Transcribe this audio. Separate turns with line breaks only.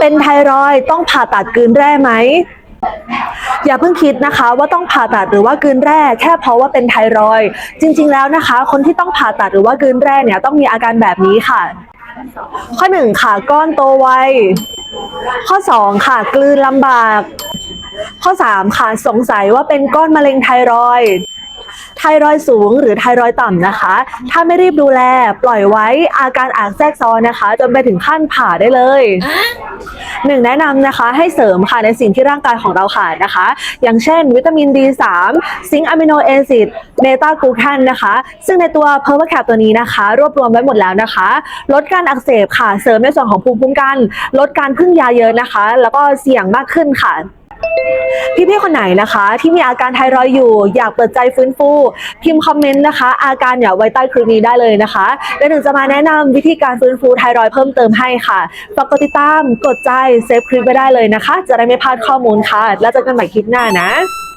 เป็นไทรอยต้องผ่าตัดกืนแร่ไหมอย่าเพิ่งคิดนะคะว่าต้องผ่าตัดหรือว่ากืนแร่แค่เพราะว่าเป็นไทรอยจริง ๆ แล้วนะคะ คนที่ต้องผ่าตัดหรือว่ากืนแร่เนี่ยต้องมีอาการแบบนี้ค่ะ ข้อหนึ่งค่ะก้อนโตไวข้อสองค่ะกลืนลำบาก ข้อสามค่ะสงสัยว่าเป็นก้อนมะเร็งไทรอยด์ ไทรอยด์สูงหรือไทรอยด์ต่ำนะคะ ถ้าไม่รีบดูแลปล่อยไว้อาการอาจแทรกซ้อนนะคะ จนไปถึงขั้นผ่าได้เลยหนึ่งแนะนำนะคะให้เสริมค่ะในสิ่งที่ร่างกายของเราขาดนะคะ อย่างเช่น วิตามิน D3 ซิงค์อะมิโนแอซิดเบต้ากลูแคนนะคะ ซึ่งในตัวเพอร์ c แคปตัวนี้นะคะ รวบรวมไว้หมดแล้วนะคะ ลดการอักเสบค่ะ เสริมในส่วนของภูมิคุ้มกัน ลดการพึ่งยาเยอะนะคะ แล้วก็เสี่ยงมากขึ้นค่ะ พี่ๆคนไหนนะคะ ที่มีอาการไทรอยอยู่ อยากเปิดใจฟื้นฟู พิมพ์คอมเมนต์นะคะ อาการอย่าไว้ใต้คลิปนี้ได้เลยนะคะเดี๋ยวหนึ่งจะมาแนะนำวิธีการฟื้นฟูไทรอยเพิ่มเติมให้ค่ะฝากกดติดตามกดใจเซฟคลิปไว้ได้เลยนะคะ จะได้ไม่พลาดข้อมูลค่ะ แล้วเจอกันใหม่คลิปหน้านะ